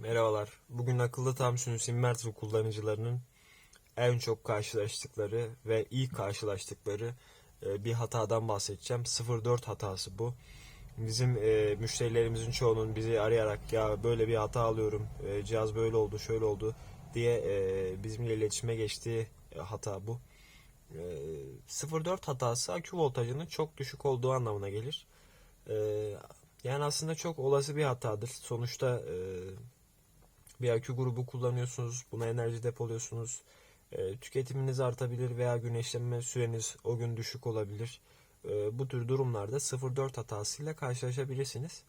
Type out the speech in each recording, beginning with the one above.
Merhabalar. Bugün akıllı tam sinüs inverter kullanıcılarının en çok karşılaştıkları ve iyi karşılaştıkları e, bir hatadan bahsedeceğim. 04 hatası bu. Bizim e, müşterilerimizin çoğunun bizi arayarak ya böyle bir hata alıyorum, e, cihaz böyle oldu, şöyle oldu diye e, bizimle iletişime geçtiği e, hata bu. E, 04 hatası akü voltajının çok düşük olduğu anlamına gelir. E, yani aslında çok olası bir hatadır. Sonuçta e, akü grubu kullanıyorsunuz, buna enerji depoluyorsunuz. E, tüketiminiz artabilir veya güneşlenme süreniz o gün düşük olabilir. E, bu tür durumlarda 0.4 hatasıyla karşılaşabilirsiniz.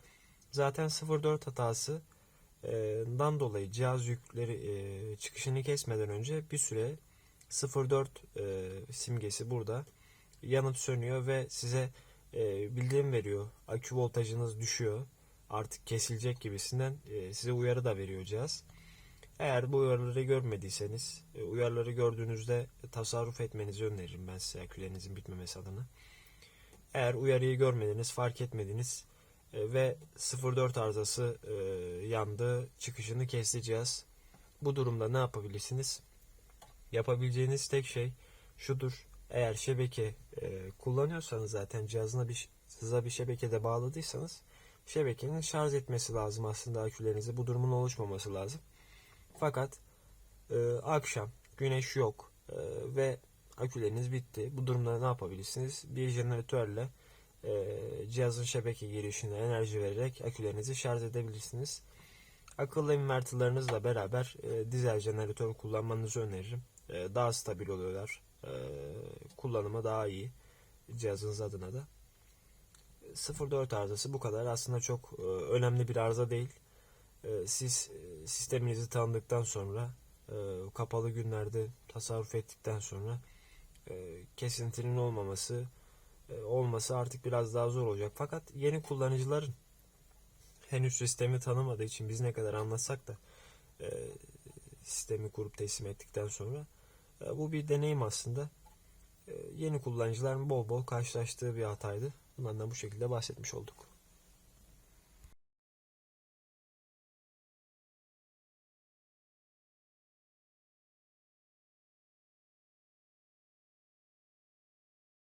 Zaten 0.4 hatasından dolayı cihaz yükleri e, çıkışını kesmeden önce bir süre 0.4 e, simgesi burada yanıp sönüyor ve size e, bildirim veriyor. Akü voltajınız düşüyor. Artık kesilecek gibisinden e, size uyarı da veriyor. Eğer bu uyarıları görmediyseniz, e, uyarıları gördüğünüzde tasarruf etmenizi öneririm ben size akülerinizin bitmemesi adına. Eğer uyarıyı görmediniz, fark etmediniz e, ve 04 arızası yandı, çıkışını kesti cihaz. Bu durumda ne yapabilirsiniz? Yapabileceğiniz tek şey şudur. Eğer şebeke kullanıyorsanız zaten cihazına bir hıza bir şebeke de bağladıysanız şebekenin şarj etmesi lazım aslında akülerinizi. Bu durumun oluşmaması lazım. Fakat e, akşam güneş yok e, ve aküleriniz bitti. Bu durumda ne yapabilirsiniz? Bir jeneratörle e, cihazın şebeke girişine enerji vererek akülerinizi şarj edebilirsiniz. Akıllı inverterlerinizle beraber e, dizel jeneratör kullanmanızı öneririm. E, daha stabil oluyorlar. E, kullanımı daha iyi cihazınız adına da. 04 arızası bu kadar. Aslında çok e, önemli bir arıza değil. E, siz e, sisteminizi tanıdıktan sonra kapalı günlerde tasarruf ettikten sonra kesintinin olmaması olması artık biraz daha zor olacak. Fakat yeni kullanıcıların henüz sistemi tanımadığı için biz ne kadar anlatsak da sistemi kurup teslim ettikten sonra bu bir deneyim aslında. Yeni kullanıcıların bol bol karşılaştığı bir hataydı. Bundan da bu şekilde bahsetmiş olduk.